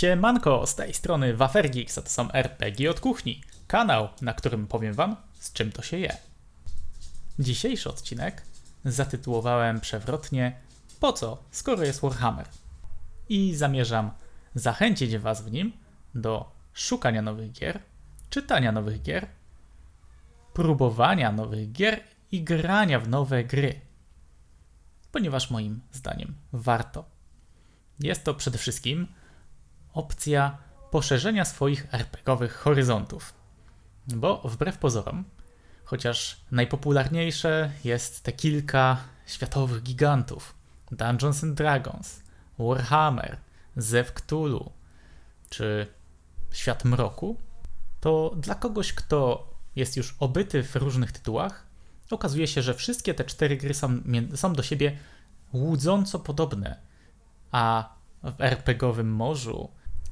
Siemanko, z tej strony Wafergeeks, a to są RPG od kuchni. Kanał, na którym powiem wam, z czym to się je. Dzisiejszy odcinek zatytułowałem przewrotnie Po co, skoro jest Warhammer? I zamierzam zachęcić was w nim do szukania nowych gier, czytania nowych gier, próbowania nowych gier i grania w nowe gry. Ponieważ moim zdaniem warto. Jest to przede wszystkim opcja poszerzenia swoich RPGowych horyzontów. Bo wbrew pozorom, chociaż najpopularniejsze jest te kilka światowych gigantów Dungeons and Dragons, Warhammer, Zew Cthulhu czy Świat Mroku, to dla kogoś, kto jest już obyty w różnych tytułach, okazuje się, że wszystkie te cztery gry są, są do siebie łudząco podobne, a w RPGowym morzu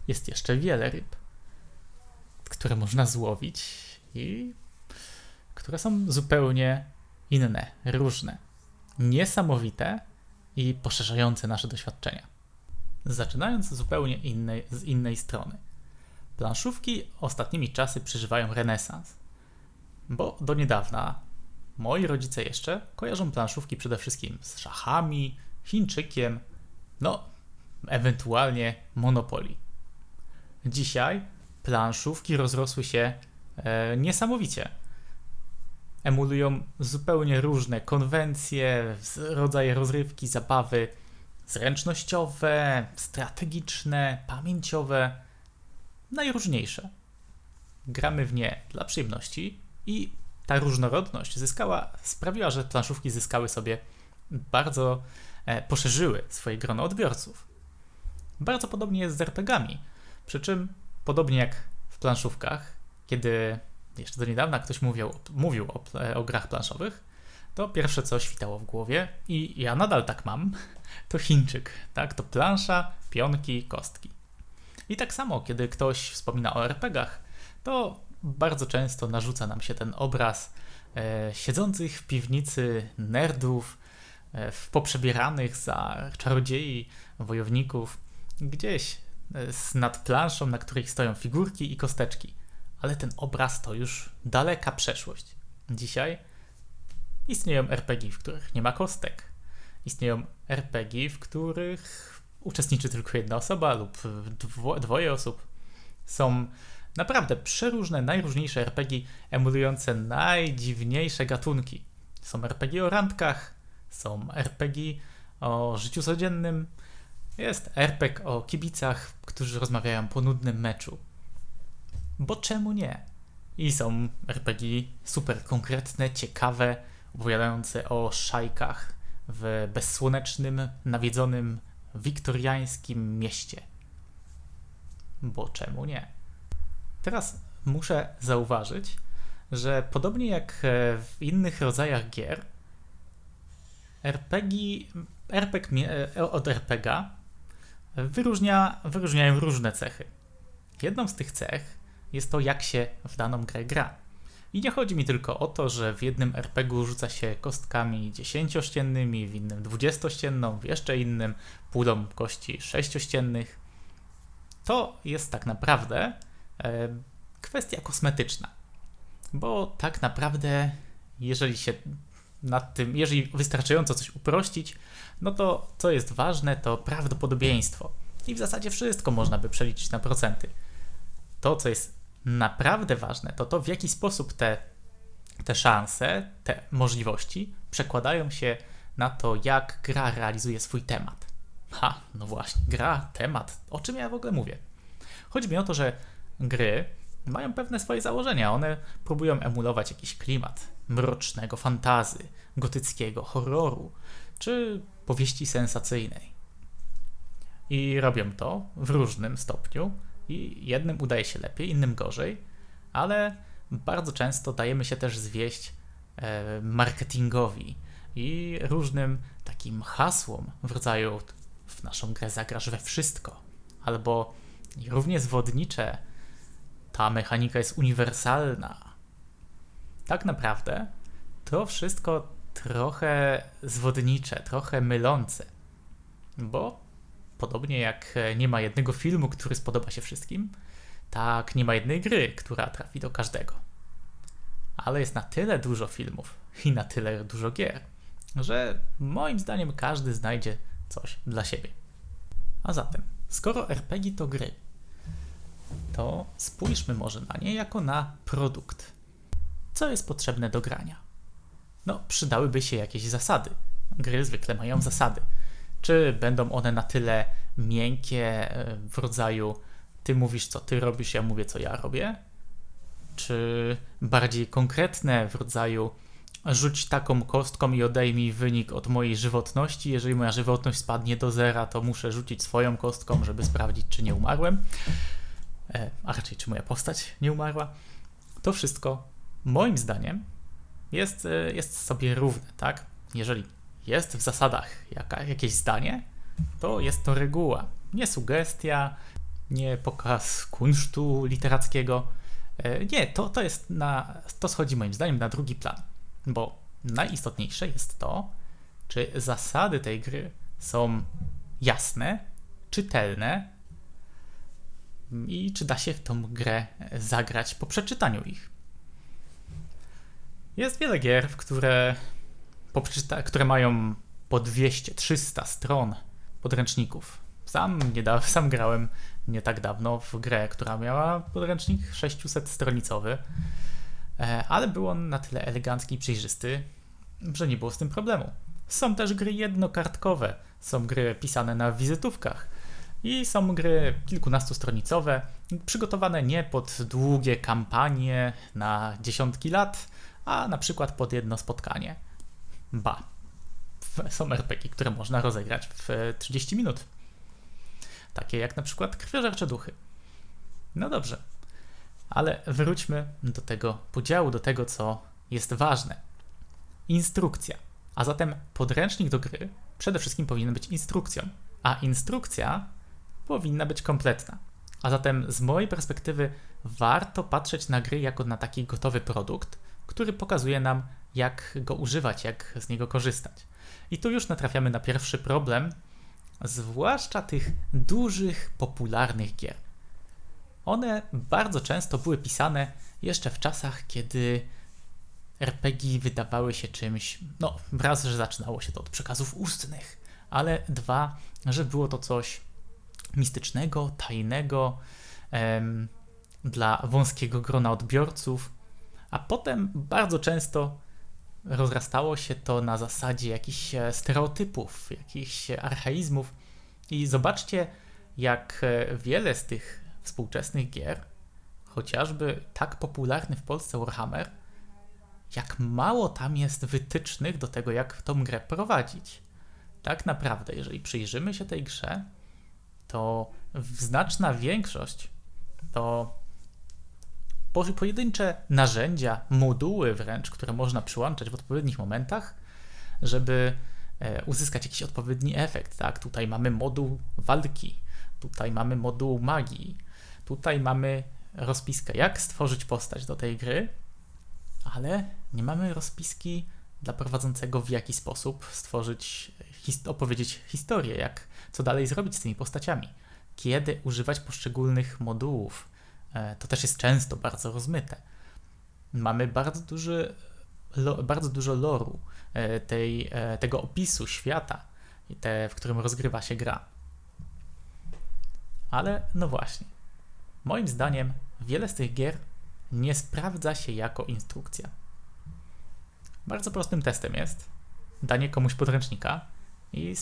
jest jeszcze wiele ryb, które można złowić i które są zupełnie inne, różne, niesamowite i poszerzające nasze doświadczenia. Zaczynając zupełnie innej, z innej strony. Planszówki ostatnimi czasy przeżywają renesans, bo do niedawna moi rodzice jeszcze kojarzą planszówki przede wszystkim z szachami, Chińczykiem, no ewentualnie Monopoly. Dzisiaj planszówki rozrosły się e, niesamowicie. Emulują zupełnie różne konwencje, rodzaje rozrywki, zabawy zręcznościowe, strategiczne, pamięciowe, najróżniejsze. Gramy w nie dla przyjemności i ta różnorodność zyskała, sprawiła, że planszówki zyskały sobie bardzo, e, poszerzyły swoje grono odbiorców. Bardzo podobnie jest z RPGami. Przy czym, podobnie jak w planszówkach, kiedy jeszcze do niedawna ktoś mówił, mówił o, o grach planszowych, to pierwsze co świtało w głowie, i ja nadal tak mam, to Chińczyk, tak? To plansza, pionki, kostki. I tak samo, kiedy ktoś wspomina o RPGach, to bardzo często narzuca nam się ten obraz e, siedzących w piwnicy nerdów, e, poprzebieranych za czarodziei, wojowników, gdzieś z nad planszą, na której stoją figurki i kosteczki. Ale ten obraz to już daleka przeszłość. Dzisiaj istnieją RPG, w których nie ma kostek. Istnieją RPG, w których uczestniczy tylko jedna osoba lub dwo, dwoje osób. Są naprawdę przeróżne, najróżniejsze RPG emulujące najdziwniejsze gatunki. Są RPG o randkach, są RPG o życiu codziennym, jest RPG o kibicach, którzy rozmawiają po nudnym meczu. Bo czemu nie? I są RPG super konkretne, ciekawe, opowiadające o szajkach w bezsłonecznym, nawiedzonym, wiktoriańskim mieście. Bo czemu nie? Teraz muszę zauważyć, że podobnie jak w innych rodzajach gier, RPG, RPG od RPGa wyróżnia, wyróżniają różne cechy. Jedną z tych cech jest to, jak się w daną grę gra. I nie chodzi mi tylko o to, że w jednym RPG rzuca się kostkami dziesięciościennymi, w innym dwudziestościenną, w jeszcze innym pulą kości sześciościennych. To jest tak naprawdę e, kwestia kosmetyczna. Bo tak naprawdę, jeżeli się nad tym, jeżeli wystarczająco coś uprościć, no to co jest ważne, to prawdopodobieństwo. I w zasadzie wszystko można by przeliczyć na procenty. To, co jest naprawdę ważne, to to, w jaki sposób te, te szanse, te możliwości przekładają się na to, jak gra realizuje swój temat. Ha, no właśnie, gra, temat. O czym ja w ogóle mówię? Chodzi mi o to, że gry mają pewne swoje założenia. One próbują emulować jakiś klimat mrocznego fantazy, gotyckiego horroru czy powieści sensacyjnej. I robią to w różnym stopniu i jednym udaje się lepiej, innym gorzej, ale bardzo często dajemy się też zwieść e, marketingowi i różnym takim hasłom w rodzaju w naszą grę zagrasz we wszystko, albo równie zwodnicze ta mechanika jest uniwersalna. Tak naprawdę to wszystko trochę zwodnicze, trochę mylące, bo podobnie jak nie ma jednego filmu, który spodoba się wszystkim, tak nie ma jednej gry, która trafi do każdego. Ale jest na tyle dużo filmów i na tyle dużo gier, że moim zdaniem każdy znajdzie coś dla siebie. A zatem, skoro RPG to gry, to spójrzmy może na nie jako na produkt. Co jest potrzebne do grania? No, przydałyby się jakieś zasady. Gry zwykle mają zasady. Czy będą one na tyle miękkie e, w rodzaju ty mówisz, co ty robisz, ja mówię, co ja robię? Czy bardziej konkretne w rodzaju rzuć taką kostką i odejmij wynik od mojej żywotności. Jeżeli moja żywotność spadnie do zera, to muszę rzucić swoją kostką, żeby sprawdzić, czy nie umarłem. E, a raczej, czy moja postać nie umarła. To wszystko, moim zdaniem, jest, e, jest sobie równe, tak? Jeżeli jest w zasadach jaka, jakieś zdanie, to jest to reguła. Nie sugestia, nie pokaz kunsztu literackiego. E, nie, to, to jest na, to schodzi moim zdaniem na drugi plan, bo najistotniejsze jest to, czy zasady tej gry są jasne, czytelne i czy da się w tą grę zagrać po przeczytaniu ich. Jest wiele gier, w które, po które mają po 200-300 stron podręczników. Sam, da- sam grałem nie tak dawno w grę, która miała podręcznik 600-stronicowy, e, ale był on na tyle elegancki i przejrzysty, że nie było z tym problemu. Są też gry jednokartkowe, są gry pisane na wizytówkach i są gry kilkunastostronicowe, przygotowane nie pod długie kampanie na dziesiątki lat, a na przykład pod jedno spotkanie. Ba, są RPG, które można rozegrać w 30 minut takie jak na przykład krwiożercze duchy. No dobrze, ale wróćmy do tego podziału, do tego, co jest ważne. Instrukcja. A zatem podręcznik do gry przede wszystkim powinien być instrukcją, a instrukcja powinna być kompletna. A zatem z mojej perspektywy warto patrzeć na gry jako na taki gotowy produkt, który pokazuje nam, jak go używać, jak z niego korzystać. I tu już natrafiamy na pierwszy problem, zwłaszcza tych dużych, popularnych gier. One bardzo często były pisane jeszcze w czasach, kiedy RPG wydawały się czymś, no, raz, że zaczynało się to od przekazów ustnych, ale dwa, że było to coś mistycznego, tajnego, em, dla wąskiego grona odbiorców, a potem bardzo często rozrastało się to na zasadzie jakichś e, stereotypów, jakichś archaizmów. I zobaczcie, jak e, wiele z tych współczesnych gier, chociażby tak popularny w Polsce Warhammer, jak mało tam jest wytycznych do tego, jak tą grę prowadzić. Tak naprawdę, jeżeli przyjrzymy się tej grze, to znaczna większość to pojedyncze narzędzia, moduły wręcz, które można przyłączać w odpowiednich momentach, żeby e, uzyskać jakiś odpowiedni efekt. Tak? Tutaj mamy moduł walki, tutaj mamy moduł magii, tutaj mamy rozpiskę, jak stworzyć postać do tej gry, ale nie mamy rozpiski dla prowadzącego, w jaki sposób stworzyć, opowiedzieć historię, jak, co dalej zrobić z tymi postaciami, kiedy używać poszczególnych modułów, to też jest często bardzo rozmyte. Mamy bardzo, duży, bardzo dużo loru e, tej, e, tego opisu świata, te, w którym rozgrywa się gra. Ale no właśnie, moim zdaniem wiele z tych gier nie sprawdza się jako instrukcja. Bardzo prostym testem jest danie komuś podręcznika i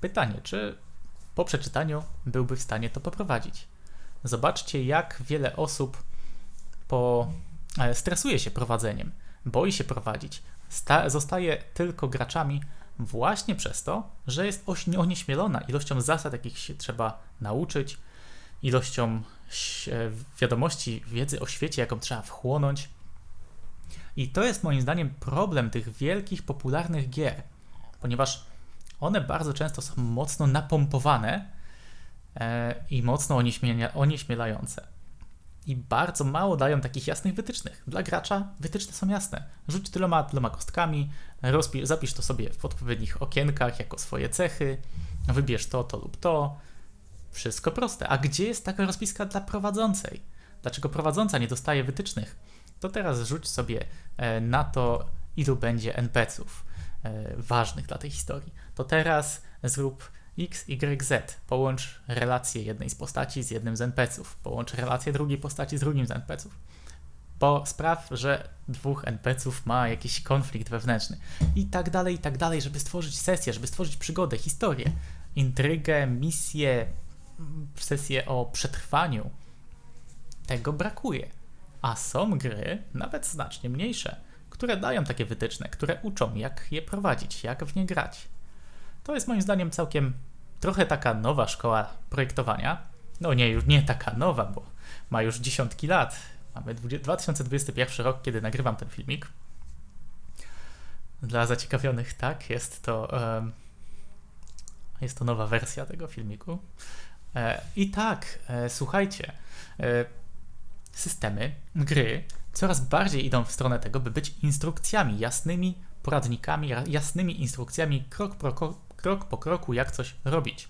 pytanie, czy po przeczytaniu byłby w stanie to poprowadzić. Zobaczcie, jak wiele osób po, e, stresuje się prowadzeniem, boi się prowadzić, sta, zostaje tylko graczami właśnie przez to, że jest onieśmielona ilością zasad, jakich się trzeba nauczyć, ilością e, wiadomości, wiedzy o świecie, jaką trzeba wchłonąć. I to jest moim zdaniem problem tych wielkich, popularnych gier, ponieważ one bardzo często są mocno napompowane i mocno onieśmielające. I bardzo mało dają takich jasnych wytycznych. Dla gracza wytyczne są jasne. Rzuć tyloma, tyloma kostkami, rozpisz, zapisz to sobie w odpowiednich okienkach jako swoje cechy, wybierz to, to lub to Wszystko proste. A gdzie jest taka rozpiska dla prowadzącej? Dlaczego prowadząca nie dostaje wytycznych? To teraz rzuć sobie e, na to, ilu będzie NPC-ów e, ważnych dla tej historii. To teraz zrób X, Y, Z. Połącz relację jednej z postaci z jednym z NPC-ów. Połącz relację drugiej postaci z drugim z NPC-ów. Bo spraw, że dwóch NPC-ów ma jakiś konflikt wewnętrzny. I tak dalej, i tak dalej, żeby stworzyć sesję, żeby stworzyć przygodę, historię, intrygę, misję, sesję o przetrwaniu. Tego brakuje. A są gry, nawet znacznie mniejsze, które dają takie wytyczne, które uczą, jak je prowadzić, jak w nie grać. To jest moim zdaniem całkiem trochę taka nowa szkoła projektowania. No nie, już nie taka nowa, bo ma już dziesiątki lat. Mamy 2021 rok, kiedy nagrywam ten filmik. Dla zaciekawionych, tak, jest to, jest to nowa wersja tego filmiku. E, I tak, e, słuchajcie, e, systemy, gry coraz bardziej idą w stronę tego, by być instrukcjami, jasnymi poradnikami, jasnymi instrukcjami, krok po, krok po kroku, jak coś robić.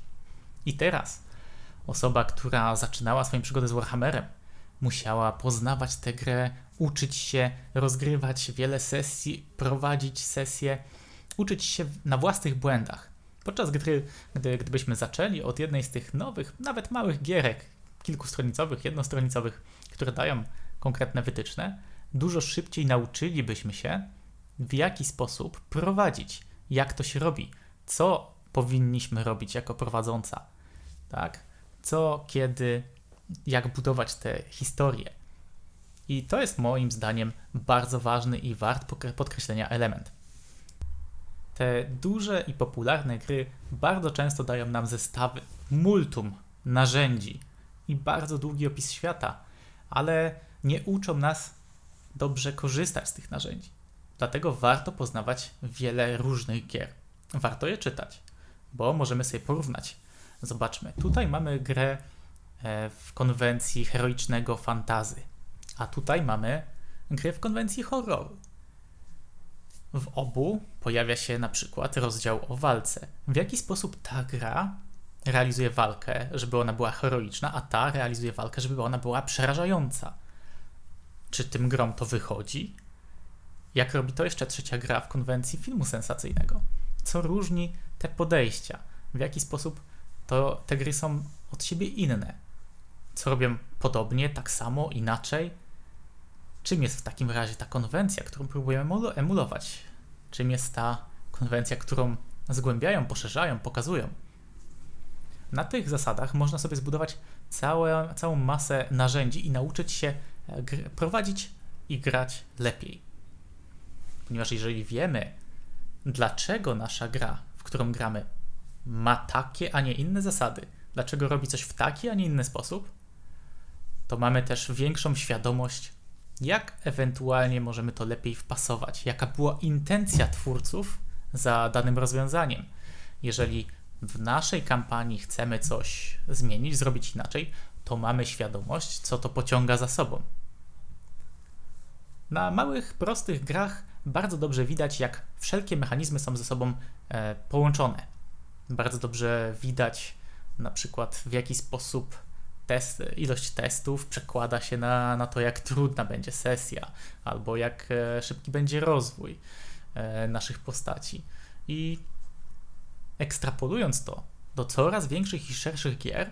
I teraz osoba, która zaczynała swoją przygodę z Warhammerem, musiała poznawać tę grę, uczyć się, rozgrywać wiele sesji, prowadzić sesje, uczyć się na własnych błędach. Podczas gdy gdybyśmy zaczęli od jednej z tych nowych, nawet małych gierek, kilkustronicowych, jednostronicowych, które dają konkretne wytyczne, dużo szybciej nauczylibyśmy się, w jaki sposób prowadzić, jak to się robi, co powinniśmy robić jako prowadząca, tak? Co, kiedy, jak budować te historie. I to jest moim zdaniem bardzo ważny i wart podkreślenia element. Te duże i popularne gry bardzo często dają nam zestawy, multum narzędzi i bardzo długi opis świata, ale nie uczą nas dobrze korzystać z tych narzędzi. Dlatego warto poznawać wiele różnych gier. Warto je czytać, bo możemy sobie porównać. Zobaczmy, tutaj mamy grę e, w konwencji heroicznego fantazy, a tutaj mamy grę w konwencji horroru. W obu pojawia się na przykład rozdział o walce. W jaki sposób ta gra realizuje walkę, żeby ona była heroiczna, a ta realizuje walkę, żeby ona była przerażająca. Czy tym grom to wychodzi? Jak robi to jeszcze trzecia gra w konwencji filmu sensacyjnego? Co różni te podejścia? W jaki sposób to te gry są od siebie inne? Co robią podobnie, tak samo, inaczej? Czym jest w takim razie ta konwencja, którą próbujemy emulować? Czym jest ta konwencja, którą zgłębiają, poszerzają, pokazują? Na tych zasadach można sobie zbudować całe, całą masę narzędzi i nauczyć się e, prowadzić i grać lepiej. Ponieważ jeżeli wiemy, dlaczego nasza gra, w którą gramy, ma takie, a nie inne zasady, dlaczego robi coś w taki, a nie inny sposób, to mamy też większą świadomość, jak ewentualnie możemy to lepiej wpasować, jaka była intencja twórców za danym rozwiązaniem. Jeżeli w naszej kampanii chcemy coś zmienić, zrobić inaczej, to mamy świadomość, co to pociąga za sobą. Na małych, prostych grach bardzo dobrze widać, jak wszelkie mechanizmy są ze sobą e, połączone. Bardzo dobrze widać na przykład w jaki sposób test, ilość testów przekłada się na, na to, jak trudna będzie sesja, albo jak e, szybki będzie rozwój e, naszych postaci. I ekstrapolując to do coraz większych i szerszych gier,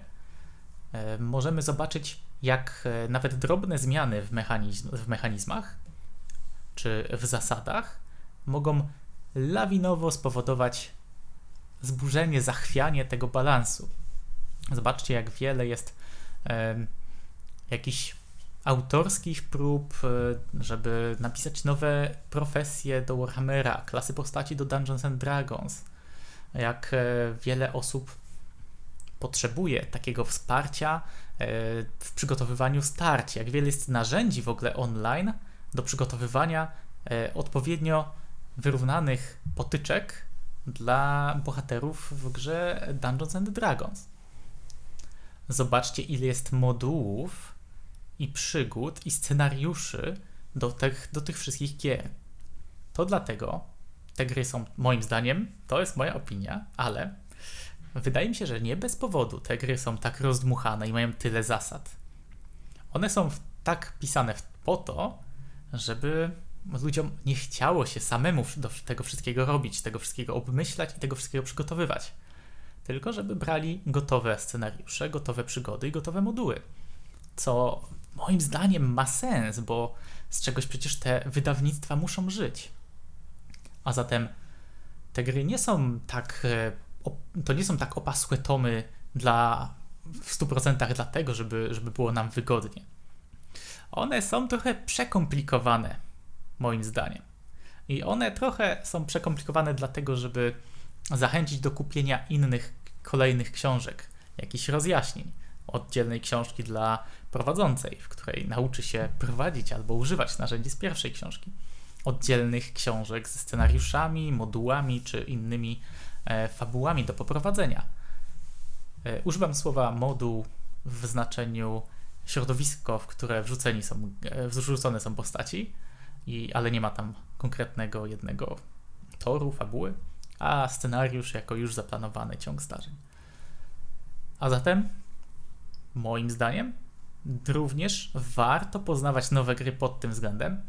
możemy zobaczyć, jak nawet drobne zmiany w, mechanizm, w mechanizmach czy w zasadach mogą lawinowo spowodować zburzenie, zachwianie tego balansu. Zobaczcie, jak wiele jest e, jakichś autorskich prób, e, żeby napisać nowe profesje do Warhammera, klasy postaci do Dungeons and Dragons, jak e, wiele osób potrzebuje takiego wsparcia e, w przygotowywaniu starć, jak wiele jest narzędzi w ogóle online do przygotowywania e, odpowiednio wyrównanych potyczek dla bohaterów w grze Dungeons and Dragons. Zobaczcie, ile jest modułów i przygód i scenariuszy do tych, do tych wszystkich gier. To dlatego, te gry są moim zdaniem, to jest moja opinia, ale wydaje mi się, że nie bez powodu te gry są tak rozdmuchane i mają tyle zasad. One są tak pisane po to, żeby ludziom nie chciało się samemu do tego wszystkiego robić, tego wszystkiego obmyślać i tego wszystkiego przygotowywać. Tylko żeby brali gotowe scenariusze, gotowe przygody i gotowe moduły. Co moim zdaniem ma sens, bo z czegoś przecież te wydawnictwa muszą żyć. A zatem te gry nie są tak. E, to nie są tak opasłe tomy dla w 100% dlatego, żeby, żeby było nam wygodnie. One są trochę przekomplikowane, moim zdaniem. I one trochę są przekomplikowane dlatego, żeby zachęcić do kupienia innych, kolejnych książek, jakichś rozjaśnień, oddzielnej książki dla prowadzącej, w której nauczy się prowadzić albo używać narzędzi z pierwszej książki, oddzielnych książek ze scenariuszami, modułami czy innymi e, fabułami do poprowadzenia. E, używam słowa moduł w znaczeniu środowisko, w które wrzuceni są, e, wrzucone są postaci, i, ale nie ma tam konkretnego jednego toru, fabuły, a scenariusz jako już zaplanowany ciąg zdarzeń. A zatem, moim zdaniem, również warto poznawać nowe gry pod tym względem,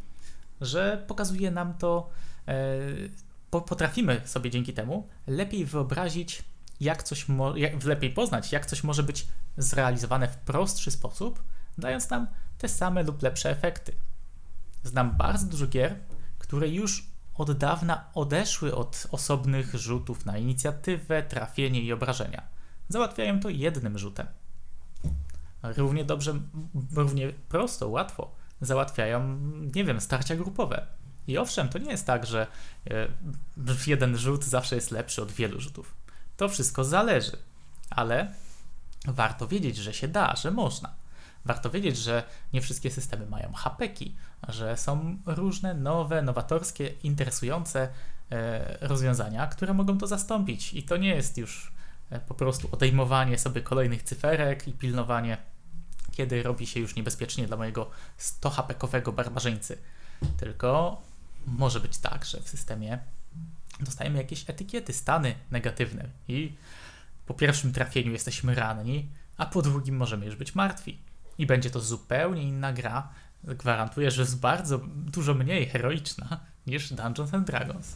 że pokazuje nam to, e, potrafimy sobie dzięki temu lepiej wyobrazić, jak coś, jak, lepiej poznać, jak coś może być zrealizowane w prostszy sposób, dając nam te same lub lepsze efekty. Znam bardzo dużo gier, które już od dawna odeszły od osobnych rzutów na inicjatywę, trafienie i obrażenia. Załatwiają to jednym rzutem. Równie dobrze, równie prosto, łatwo załatwiają, nie wiem, starcia grupowe. I owszem, to nie jest tak, że e, jeden rzut zawsze jest lepszy od wielu rzutów. To wszystko zależy, ale warto wiedzieć, że się da, że można. Warto wiedzieć, że nie wszystkie systemy mają hapeki, że są różne nowe, nowatorskie, interesujące e, rozwiązania, które mogą to zastąpić. I to nie jest już e, po prostu odejmowanie sobie kolejnych cyferek i pilnowanie, kiedy robi się już niebezpiecznie dla mojego 100 hapekowego barbarzyńcy. Tylko może być tak, że w systemie dostajemy jakieś etykiety, stany negatywne i po pierwszym trafieniu jesteśmy ranni, a po drugim możemy już być martwi. I będzie to zupełnie inna gra. Gwarantuję, że jest bardzo dużo mniej heroiczna niż Dungeons and Dragons.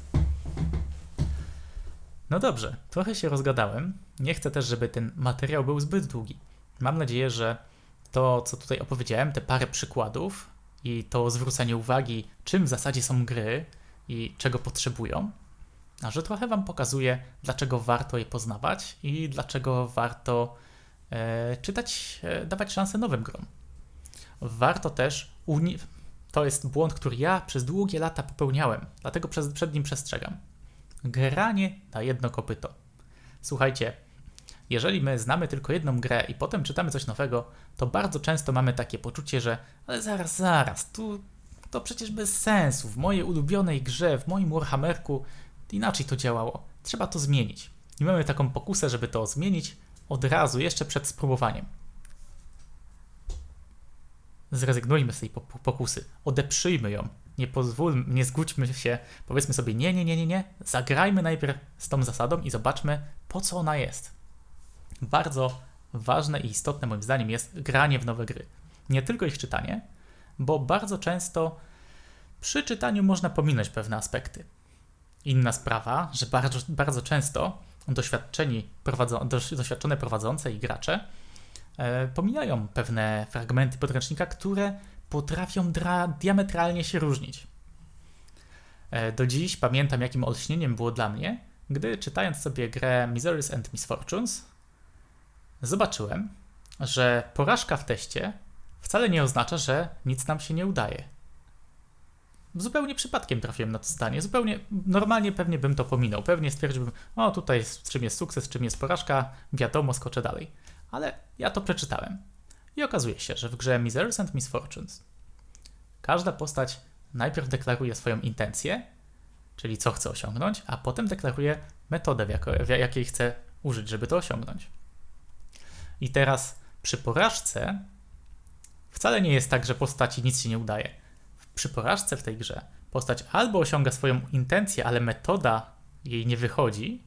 No dobrze, trochę się rozgadałem. Nie chcę też, żeby ten materiał był zbyt długi. Mam nadzieję, że to, co tutaj opowiedziałem, te parę przykładów i to zwrócenie uwagi, czym w zasadzie są gry i czego potrzebują, a że trochę Wam pokazuje, dlaczego warto je poznawać i dlaczego warto czytać, e, dawać szansę nowym grom. Warto też, uni- to jest błąd, który ja przez długie lata popełniałem, dlatego przed, przed nim przestrzegam. Granie na jedno kopyto. Słuchajcie, jeżeli my znamy tylko jedną grę i potem czytamy coś nowego, to bardzo często mamy takie poczucie, że ale zaraz, zaraz, tu to przecież bez sensu. W mojej ulubionej grze, w moim Warhammerku inaczej to działało. Trzeba to zmienić. I mamy taką pokusę, żeby to zmienić od razu, jeszcze przed spróbowaniem. Zrezygnujmy z tej pokusy, odeprzyjmy ją. Nie pozwólmy, nie zgódźmy się, powiedzmy sobie nie, nie, nie, nie, nie. Zagrajmy najpierw z tą zasadą i zobaczmy, po co ona jest. Bardzo ważne i istotne moim zdaniem jest granie w nowe gry. Nie tylko ich czytanie, bo bardzo często przy czytaniu można pominąć pewne aspekty. Inna sprawa, że bardzo, bardzo często doświadczeni doświadczone prowadzące i gracze e, pomijają pewne fragmenty podręcznika, które potrafią diametralnie się różnić. E, do dziś pamiętam, jakim olśnieniem było dla mnie, gdy czytając sobie grę Miseries and Misfortunes, zobaczyłem, że porażka w teście wcale nie oznacza, że nic nam się nie udaje zupełnie przypadkiem trafiłem na to zdanie. Zupełnie normalnie pewnie bym to pominął. Pewnie stwierdziłbym, o tutaj czym jest sukces, czym jest porażka, wiadomo, skoczę dalej. Ale ja to przeczytałem. I okazuje się, że w grze Misers and Misfortunes każda postać najpierw deklaruje swoją intencję, czyli co chce osiągnąć, a potem deklaruje metodę, w jakiej chce użyć, żeby to osiągnąć. I teraz przy porażce wcale nie jest tak, że postaci nic się nie udaje przy porażce w tej grze postać albo osiąga swoją intencję, ale metoda jej nie wychodzi,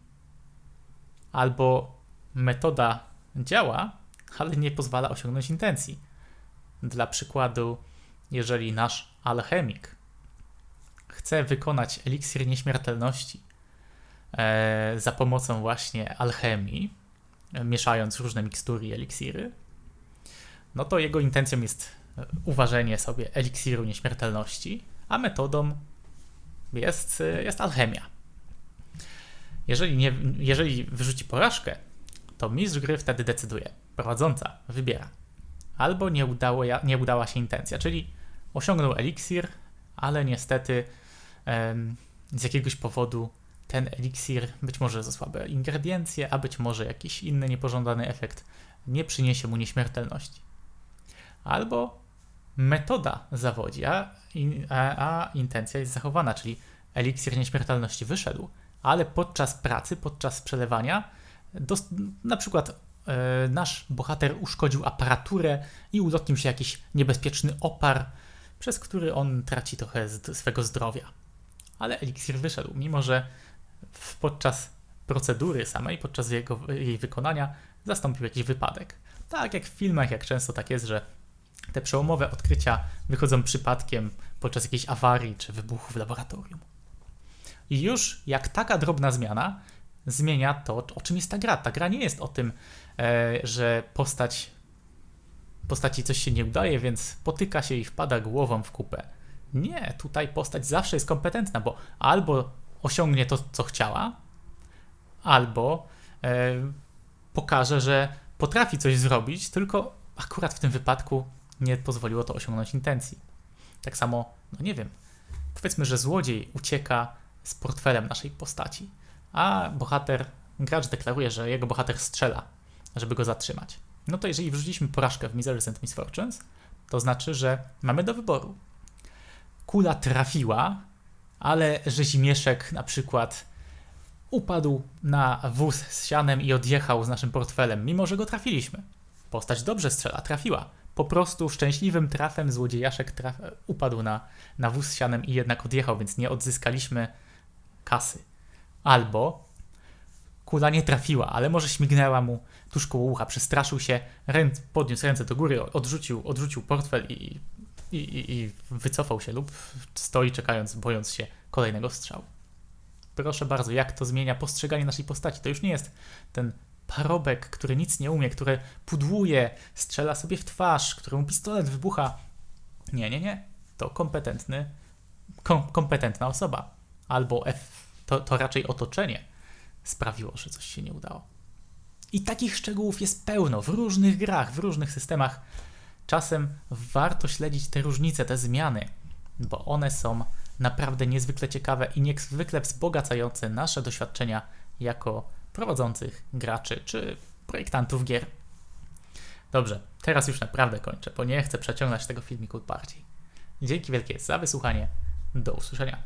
albo metoda działa, ale nie pozwala osiągnąć intencji. Dla przykładu, jeżeli nasz alchemik chce wykonać eliksir nieśmiertelności e, za pomocą właśnie alchemii, mieszając różne mikstury i eliksiry, no to jego intencją jest uważenie sobie eliksiru nieśmiertelności, a metodą jest, jest alchemia. Jeżeli, nie, jeżeli wyrzuci porażkę, to mistrz gry wtedy decyduje. Prowadząca wybiera. Albo nie, udało, nie udała się intencja, czyli osiągnął eliksir, ale niestety em, z jakiegoś powodu ten eliksir, być może za słabe ingrediencje, a być może jakiś inny niepożądany efekt, nie przyniesie mu nieśmiertelności. Albo metoda zawodzi, a, a, a intencja jest zachowana, czyli eliksir nieśmiertelności wyszedł, ale podczas pracy, podczas przelewania, na przykład e, nasz bohater uszkodził aparaturę i ulotnił się jakiś niebezpieczny opar, przez który on traci trochę z, swego zdrowia. Ale eliksir wyszedł, mimo że podczas procedury samej, podczas jego, jej wykonania zastąpił jakiś wypadek. Tak jak w filmach, jak często tak jest, że te przełomowe odkrycia wychodzą przypadkiem podczas jakiejś awarii czy wybuchu w laboratorium. I już jak taka drobna zmiana zmienia to, o czym jest ta gra. Ta gra nie jest o tym, e, że postać postaci coś się nie udaje, więc potyka się i wpada głową w kupę. Nie, tutaj postać zawsze jest kompetentna, bo albo osiągnie to, co chciała, albo e, pokaże, że potrafi coś zrobić, tylko akurat w tym wypadku nie pozwoliło to osiągnąć intencji. Tak samo, no nie wiem, powiedzmy, że złodziej ucieka z portfelem naszej postaci, a bohater, gracz deklaruje, że jego bohater strzela, żeby go zatrzymać. No to jeżeli wrzuciliśmy porażkę w Misery and Misfortunes, to znaczy, że mamy do wyboru. Kula trafiła, ale rzezimieszek na przykład upadł na wóz z sianem i odjechał z naszym portfelem, mimo że go trafiliśmy. Postać dobrze strzela, trafiła. Po prostu szczęśliwym trafem złodziejaszek traf upadł na, na wóz z sianem i jednak odjechał, więc nie odzyskaliśmy kasy. Albo kula nie trafiła, ale może śmignęła mu tuż koło ucha, przestraszył się, ręc, podniósł ręce do góry, odrzucił, odrzucił portfel i, i, i, i wycofał się lub stoi czekając, bojąc się kolejnego strzału. Proszę bardzo, jak to zmienia postrzeganie naszej postaci. To już nie jest ten parobek, który nic nie umie, który pudłuje, strzela sobie w twarz, któremu pistolet wybucha. Nie, nie, nie. To kompetentny, kom, kompetentna osoba. Albo F, to, to raczej otoczenie sprawiło, że coś się nie udało. I takich szczegółów jest pełno w różnych grach, w różnych systemach. Czasem warto śledzić te różnice, te zmiany, bo one są naprawdę niezwykle ciekawe i niezwykle wzbogacające nasze doświadczenia jako prowadzących graczy czy projektantów gier. Dobrze, teraz już naprawdę kończę, bo nie chcę przeciągnąć tego filmiku bardziej. Dzięki wielkie za wysłuchanie. Do usłyszenia.